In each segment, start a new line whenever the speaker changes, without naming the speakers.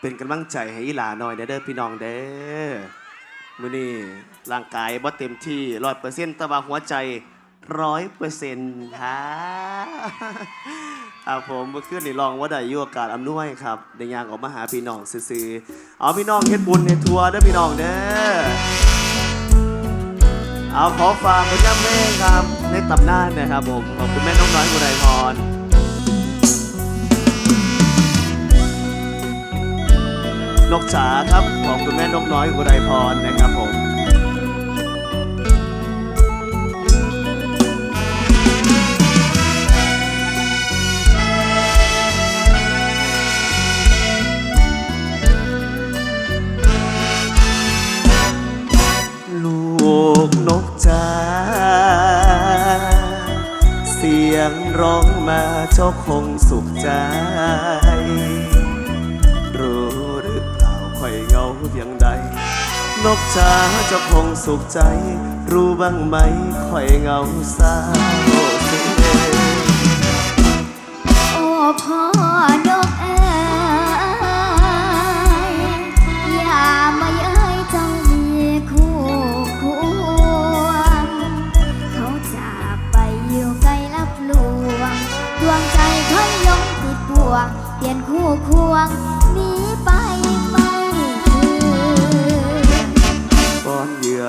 เป็นกำลังใจให้อีหลาหน่อยเด้อเด้อพี่น้องเด้อมื้อนี้ร่างกายบ่เต็มที่ร้อยเปอร์เซ็นต์แต่ว่าหัวใจร้อยเปอร์เซ็นต์ฮะครับผมเมื่อคืนนี่ลองว่าได้ยู่อากาศอำนวยครับได้ยางออกมาหาพี่น้องซื่อๆเอาพี่น้องเฮ็ดบุญเฮ็ดทัวร์เด้อพี่น้องเด้อเอาขอฝากผลงานเพลงครับในตำนานนะครับผมขอบคุณแม่น้องน้อยกุไรพร กจ๋าครับขอบคุณแม่นกน้อยอุไรพรนะครับผมลูกนกจ๋าเสียงร้องมาเจ้าคงสุขใจ เหงาเพียงใด นกจ๋าเจ้าคงสุขใจ รู้บ้างไหมค่อยเหงาเศร้าเสีย
โอ้พ่อนกเอ๋ยอย่ามาเย้ยเจ้ามีคู่ควรเขาจากไปอยู่ไกลลับลวง ดวงใจค่อยยงติดบ่วง เปลี่ยนคู่ควงหนีไป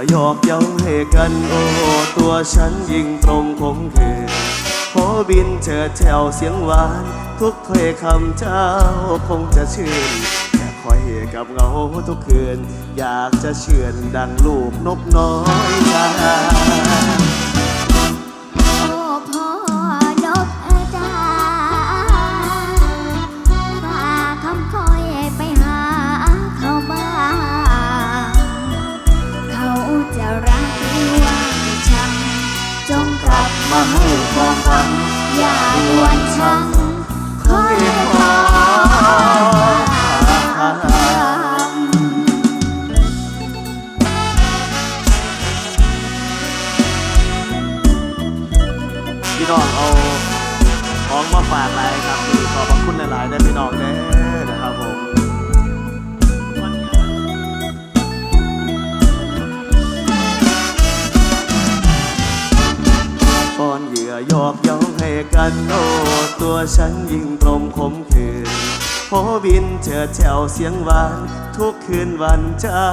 หยอกเย้าให้กันโอ้ตัวฉันยิ่งตรงคงคืนขอบินเจอแถวเสียงหวาน ทุกถ้อยคำเจ้าคงจะชื่นแต่คอยกับเงาทุกคืน อยากจะเชื่อนดังลูกนกน้อยจ้า
โอ้พ่อ มาให้ความหวันอย่าดวนช้ำคอยรอ
พี่น้องเอาของมาฝากอะไรครับคือขอบพระคุณหลายันโอ้ตัวฉันยิ่งตรงคมคืนโหบินเจอแถวเสียงหวาน ทุกคืนวันเจ้า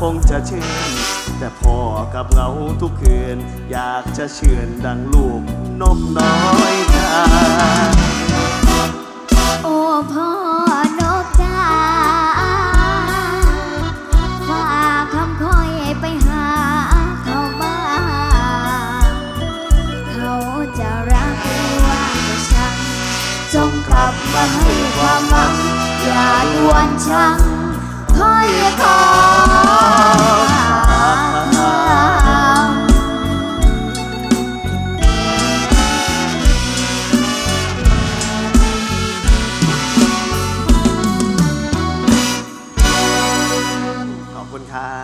คงจะชื่นแต่พอกับเงาทุกคืน อยากจะเชื่อนดังลูกนกน้อยจ้า
โอ้พ่อนกจ้าฝากคำคอยไปหาเขาบ้างเขาจะรัก จงกลับมาให้ความหวัง อย่าด่วนชังถ้อยคำ
ขอบคุณครับ